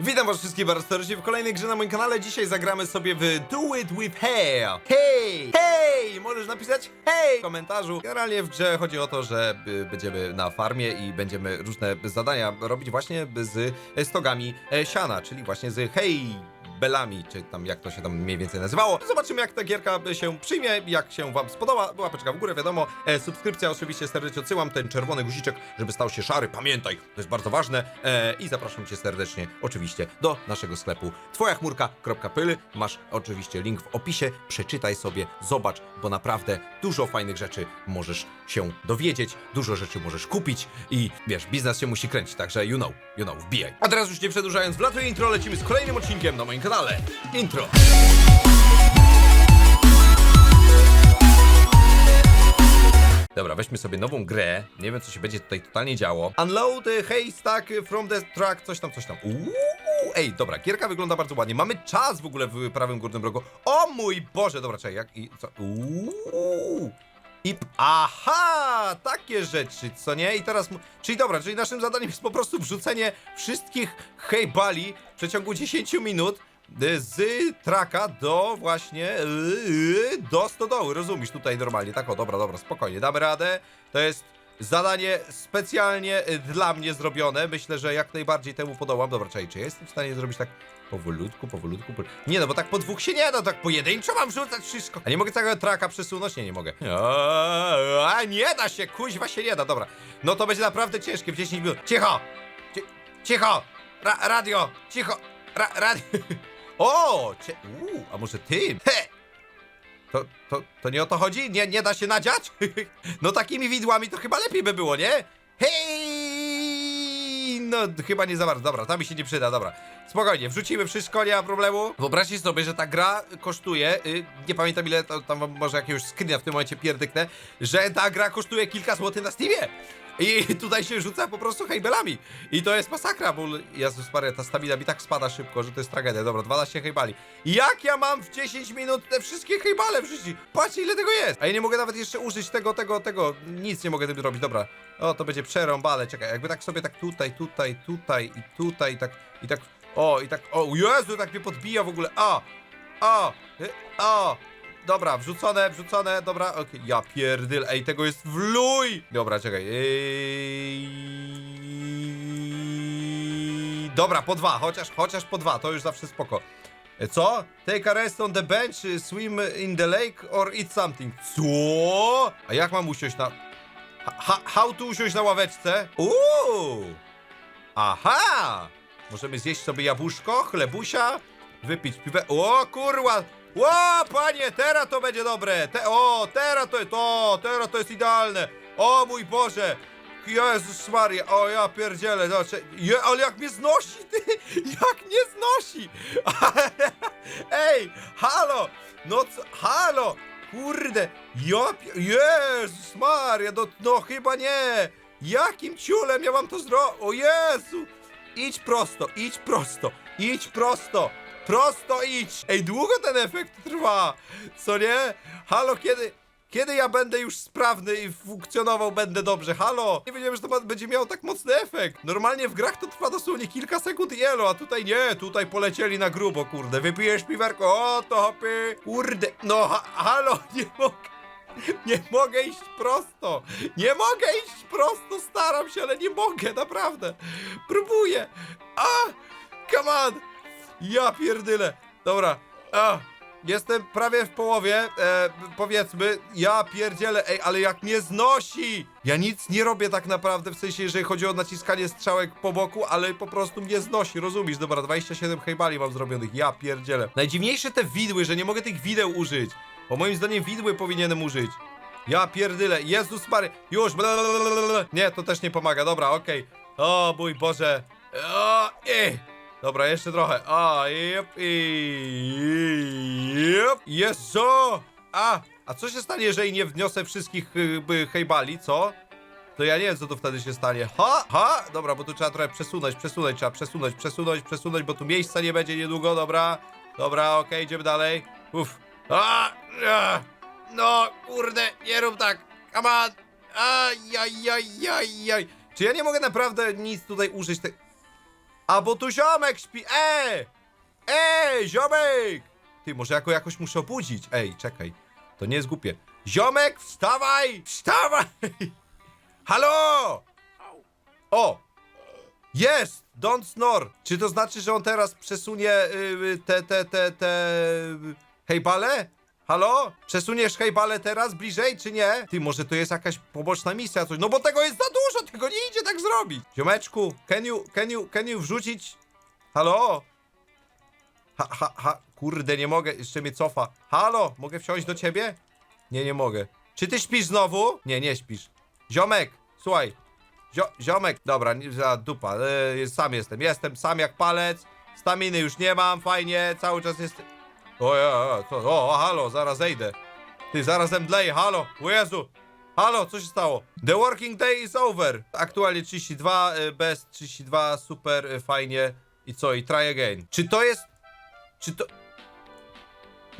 Witam was wszystkich bardzo serdecznie w kolejnej grze na moim kanale. Dzisiaj zagramy sobie w Do It With Hair. Hej! Hej! Możesz napisać hej w komentarzu. Generalnie w grze chodzi o to, że y, będziemy na farmie i będziemy różne zadania robić właśnie z stogami e, siana, czyli właśnie z hej! Czy tam jak to się tam mniej więcej nazywało. Zobaczymy jak ta gierka się przyjmie, jak się wam spodoba. Łapeczka w górę, wiadomo. E, subskrypcja oczywiście serdecznie odsyłam, ten czerwony guziczek, żeby stał się szary. Pamiętaj, to jest bardzo ważne. E, I zapraszam cię serdecznie oczywiście do naszego sklepu twojachmurka.pl. Masz oczywiście link w opisie. Przeczytaj sobie, zobacz, bo naprawdę dużo fajnych rzeczy możesz się dowiedzieć, dużo rzeczy możesz kupić i wiesz, biznes się musi kręcić, także you know, you know, wbijaj. A teraz już nie przedłużając, wlatuje intro, lecimy z kolejnym odcinkiem na moim. Intro. Dobra, weźmy sobie nową grę. Nie wiem, co się będzie tutaj totalnie działo. Unload the haystack from the truck, coś tam, coś tam. Uuu, ej, dobra, gierka wygląda bardzo ładnie. Mamy czas w ogóle w prawym górnym rogu. O mój Boże, dobra, czekaj, jak i co? Uuu. I aha, takie rzeczy, co nie? I teraz, czyli dobra, czyli naszym zadaniem jest po prostu wrzucenie wszystkich hejbali w przeciągu 10 minut y, z traka do właśnie do stodoły, rozumiesz, tutaj normalnie, tak o, dobra, dobra, spokojnie, damy radę, to jest zadanie specjalnie dla mnie zrobione, myślę, że jak najbardziej temu podołam, dobra, czekaj, czy jestem w stanie zrobić tak powolutku, powolutku, po... nie no, bo tak po dwóch się nie da, tak pojedynczo mam rzucać wszystko, a nie mogę całego traka przesunąć? Nie, nie mogę, a, nie da się, kuźwa się nie da, dobra, no to będzie naprawdę ciężkie. W 10 minut, cicho, Ci- cicho, Ra radio, cicho, Ra radio, o, cie... A może ty? He! To, to, to nie o to chodzi? Nie, nie da się nadziać? No takimi widłami to chyba lepiej by było, nie? Hej! No chyba nie za bardzo, dobra, to mi się nie przyda, dobra. Spokojnie, wrzucimy wszystko, nie ma problemu. Wyobraźcie sobie, że ta gra kosztuje, y, nie pamiętam ile, to, tam może jakiegoś screena w tym momencie pierdyknę, że ta gra kosztuje kilka złotych na Steamie. I tutaj się rzuca po prostu hejbelami. I to jest masakra, bo Jezus Maria, ta stamina mi tak spada szybko, że to jest tragedia. Dobra, 12 hejbali. Jak ja mam w 10 minut te wszystkie hejbale wrzucić? Patrzcie ile tego jest! A ja nie mogę nawet jeszcze użyć tego, tego, tego. Nic nie mogę tym zrobić, dobra. O, to będzie przerąbale, czekaj, jakby tak sobie tak tutaj, tutaj, tutaj i tutaj i tak, i tak, o, i tak, o, Jezu, tak mnie podbija w ogóle, a, a, y, a, Dobra, wrzucone, wrzucone, dobra, okej, ja pierdyl, ej, tego jest wluj! Dobra, czekaj, ej... Dobra, po dwa, chociaż, chociaż po dwa, to już zawsze spoko. E, Co? Take a rest on the bench, y, swim in the lake or eat something. Co? A jak mam usiąść na... Ha, how to usiąść na ławeczce? Uuu! Aha! Możemy zjeść sobie jabłuszko, chlebusia, wypić piwę. O kurwa! O panie, teraz to będzie dobre! Te, o, teraz to jest, o, teraz to jest idealne! O mój Boże! Jezus Maria, o ja pierdzielę, cze- je, ale jak mnie znosi, ty, jak mnie znosi! Ej, halo, no co, halo, kurde, ja, Jezus Maria, no, no chyba nie, jakim ciulem ja mam to zrobić, o Jezu, idź prosto, idź prosto, idź prosto, prosto idź, ej, długo ten efekt trwa, co nie, halo, kiedy... Kiedy ja będę już sprawny i funkcjonował będę dobrze? Halo! Nie wiedziałem, że to będzie miało tak mocny efekt. Normalnie w grach to trwa dosłownie kilka sekund i elo, a tutaj nie, tutaj polecieli na grubo, kurde. Wypijesz piwerko, o to hopy. Kurde, no ha halo, nie mogę. Nie mogę iść prosto! Nie mogę iść prosto! Staram się, ale nie mogę, naprawdę! Próbuję! A! Come on! Ja pierdyle! Dobra, a! Jestem prawie w połowie, e, powiedzmy, ja pierdzielę, ej, ale jak mnie znosi! Ja nic nie robię tak naprawdę, w sensie, jeżeli chodzi o naciskanie strzałek po boku, ale po prostu mnie znosi, rozumiesz? Dobra, 27 hejbali mam zrobionych, ja pierdzielę. Najdziwniejsze te widły, że nie mogę tych wideł użyć, bo moim zdaniem widły powinienem użyć. Ja pierdyle, Jezus Mary, już, blablabla. nie, to też nie pomaga, dobra, okej. O mój Boże, o, ej. Dobra, jeszcze trochę. A, jep, i jep. Jezu! A, a co się stanie, jeżeli nie wniosę wszystkich y, by, hejbali, co? To ja nie wiem, co to wtedy się stanie. Ha, ha! Dobra, bo tu trzeba trochę przesunąć, przesunąć, trzeba przesunąć, przesunąć, przesunąć, bo tu miejsca nie będzie niedługo, dobra? Dobra, okej, idziemy dalej. Uff. A, a, no, kurde, nie rób tak. Come on. Ajajajajaj. Czy ja nie mogę naprawdę nic tutaj użyć? Te... A bo tu ziomek śpi, ej! Ej, ziomek! Ty, może jako jakoś muszę obudzić. Ej, czekaj, to nie jest głupie. Ziomek, wstawaj! Wstawaj! Halo! O! Jest! Don't snore! Czy to znaczy, że on teraz przesunie y, te, te, te, te... hejbale? Halo? Przesuniesz hejbale teraz bliżej, czy nie? Ty, może to jest jakaś poboczna misja, coś. No bo tego jest za dużo, tego nie idzie tak zrobić. Ziomeczku, can you, can you, can you wrzucić... Halo? Ha, ha, ha, kurde, nie mogę, jeszcze mnie cofa. Halo, mogę wsiąść do ciebie? Nie, nie mogę. Czy ty śpisz znowu? Nie, nie śpisz. Ziomek, słuchaj. Zio, ziomek, dobra, nie- za dupa, e, sam jestem, jestem sam jak palec. Staminy już nie mam, fajnie, cały czas jest... O, ja, co? o, halo, zaraz zejdę. Ty, zaraz zemdleję, halo, o Jezu. Halo, co się stało? The working day is over. Aktualnie 32, e, bez 32, super, e, fajnie. I co, i try again. Czy to jest... Czy to...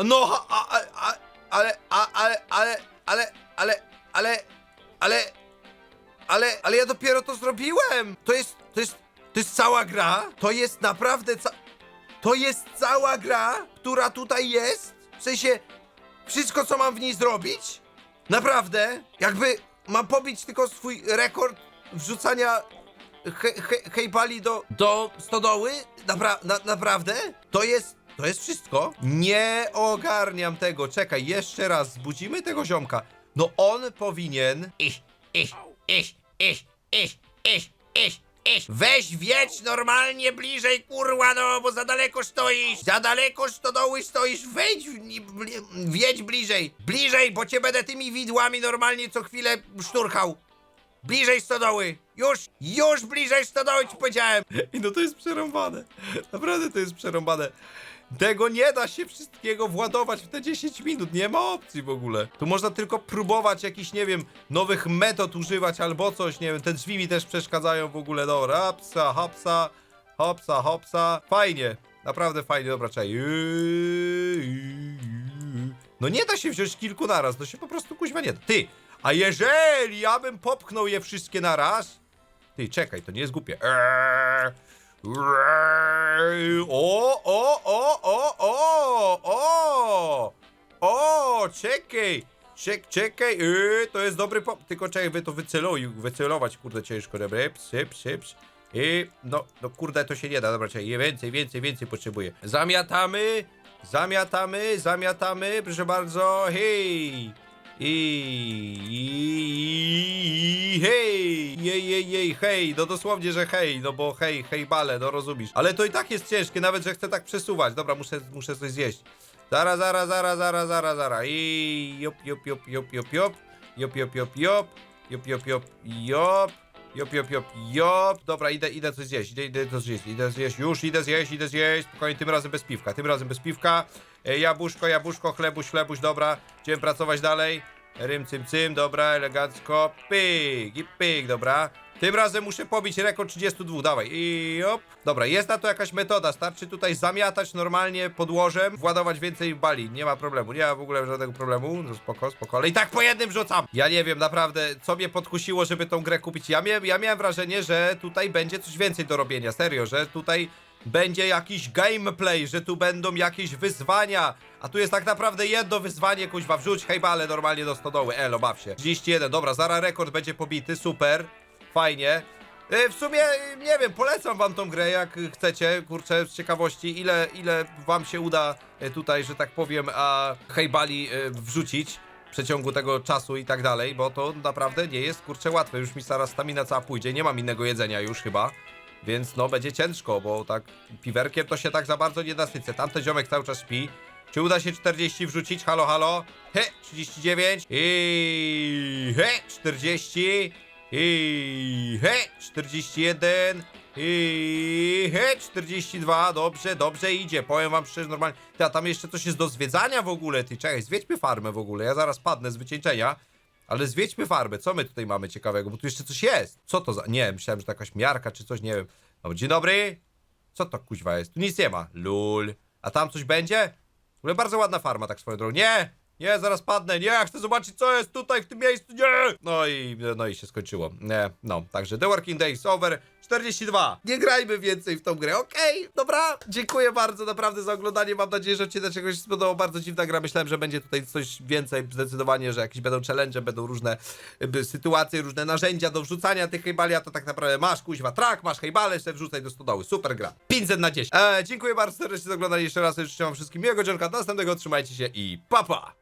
No, a, a, a, ale, a, ale, ale, ale, ale, ale, ale, ale, ale ja dopiero to zrobiłem! To jest, to jest, to jest cała gra? To jest naprawdę ca... To jest cała gra, która tutaj jest? W sensie, wszystko co mam w niej zrobić? Naprawdę? Jakby mam pobić tylko swój rekord wrzucania he, he, hejpali do, do stodoły? Napra na, naprawdę? To jest, to jest wszystko? Nie ogarniam tego. Czekaj, jeszcze raz zbudzimy tego ziomka. No on powinien... Iść, iść, iść, iść, iść, iść, iść. Weź wiedź normalnie bliżej, kurwa, no, bo za daleko stoisz. Za daleko stodoły stoisz. Wejdź, wiedź bliżej. Bliżej, bo cię będę tymi widłami normalnie co chwilę szturchał. Bliżej stodoły! Już! Już bliżej stodoły ci powiedziałem! I no to jest przerąbane. Naprawdę to jest przerąbane. Tego nie da się wszystkiego władować w te 10 minut. Nie ma opcji w ogóle. Tu można tylko próbować jakichś, nie wiem, nowych metod używać albo coś, nie wiem. Te drzwi mi też przeszkadzają w ogóle. Dobra, hopsa, hopsa, hopsa, hopsa. Fajnie. Naprawdę fajnie. Dobra, czekaj. No nie da się wziąć kilku naraz. No się po prostu kuźwa nie da. Ty! A jeżeli ja bym popchnął je wszystkie naraz? Ty, czekaj, to nie jest głupie. Eee, O, o, o, o, o, o! O, czekaj! Czek, czekaj, yy, to jest dobry pop... Tylko czekaj, wy to wyceluj, wycelować, kurde, ciężko, dobra, psy, psy, psy. I, no, no kurde, to się nie da, dobra, czekaj, więcej, więcej, więcej potrzebuję. Zamiatamy, zamiatamy, zamiatamy, proszę bardzo, hej! I, i, i hej! Jej, jej, jej, hej! No dosłownie, że hej, no bo hej, hej bale, no rozumiesz. Ale to i tak jest ciężkie, nawet że chcę tak przesuwać. Dobra, muszę, muszę coś zjeść. Zara, zara, zara, zara, zara, zara. I jop, jop, jop, jop, jop, jop. Jop, jop, jop, jop. Jop, jop, jop, jop. Jop, jop, jop, jop. Dobra, idę, idę coś zjeść, idę, idę coś zjeść, idę zjeść, już idę zjeść, idę zjeść. Spokojnie, tym razem bez piwka, tym razem bez piwka. E, jabłuszko, jabłuszko, chlebuś, chlebuś, dobra. Idziemy pracować dalej. Rym, cym, cym, dobra, elegancko. Pyk i pyk, dobra. Tym razem muszę pobić rekord 32, dawaj. I op. Dobra, jest na to jakaś metoda. Starczy tutaj zamiatać normalnie podłożem, władować więcej bali. Nie ma problemu, nie ma w ogóle żadnego problemu. No spoko, spoko. Ale i tak po jednym rzucam. Ja nie wiem, naprawdę, co mnie podkusiło, żeby tą grę kupić. Ja, mia ja miałem wrażenie, że tutaj będzie coś więcej do robienia. Serio, że tutaj będzie jakiś gameplay, że tu będą jakieś wyzwania. A tu jest tak naprawdę jedno wyzwanie, kuźwa, wrzuć hejbale normalnie do stodoły. Elo, baw się. 31, dobra, zaraz rekord będzie pobity, super. Fajnie. E, W sumie, e, nie wiem, polecam wam tą grę, jak chcecie, kurczę, z ciekawości, ile, ile wam się uda e, tutaj, że tak powiem, a hejbali wrzucić w przeciągu tego czasu i tak dalej, bo to naprawdę nie jest, kurczę, łatwe. Już mi zaraz stamina cała pójdzie, nie mam innego jedzenia już chyba. Więc no będzie ciężko, bo tak piwerkiem to się tak za bardzo nie nasycę. Tamten ziomek cały czas śpi. Czy uda się 40 wrzucić? Halo, halo. He, 39. I he, 40. I he, 41. I he, 42. Dobrze, dobrze idzie. Powiem wam szczerze, normalnie. Ty, a tam jeszcze coś jest do zwiedzania w ogóle. Ty, czekaj, zwiedźmy farmę w ogóle. Ja zaraz padnę z wycieńczenia. Ale zwiedźmy farbę. Co my tutaj mamy ciekawego? Bo tu jeszcze coś jest. Co to za... Nie, myślałem, że to jakaś miarka czy coś, nie wiem. Dobra, dzień dobry. Co to kuźwa jest? Tu nic nie ma. Lul. A tam coś będzie? W ogóle bardzo ładna farma, tak swoją drogą. Nie! Nie, zaraz padnę, nie, chcę zobaczyć, co jest tutaj w tym miejscu, nie! No i, no i się skończyło. Nie, no, także The Working Day is over. 42. Nie grajmy więcej w tą grę, okej? Dobra, dziękuję bardzo naprawdę za oglądanie. Mam nadzieję, że odcinek czegoś się spodobał. Bardzo dziwna gra. Myślałem, że będzie tutaj coś więcej, zdecydowanie, że jakieś będą challenge, będą różne sytuacje, różne narzędzia do wrzucania tych hejbali, a to tak naprawdę masz kuźwa trak, masz hejbale, sobie wrzucaj do stodoły. Super gra. 500 na 10. Eee, dziękuję bardzo serdecznie za oglądanie jeszcze raz. Życzę wam wszystkim miłego dzionka, do następnego, trzymajcie się i papa! Pa!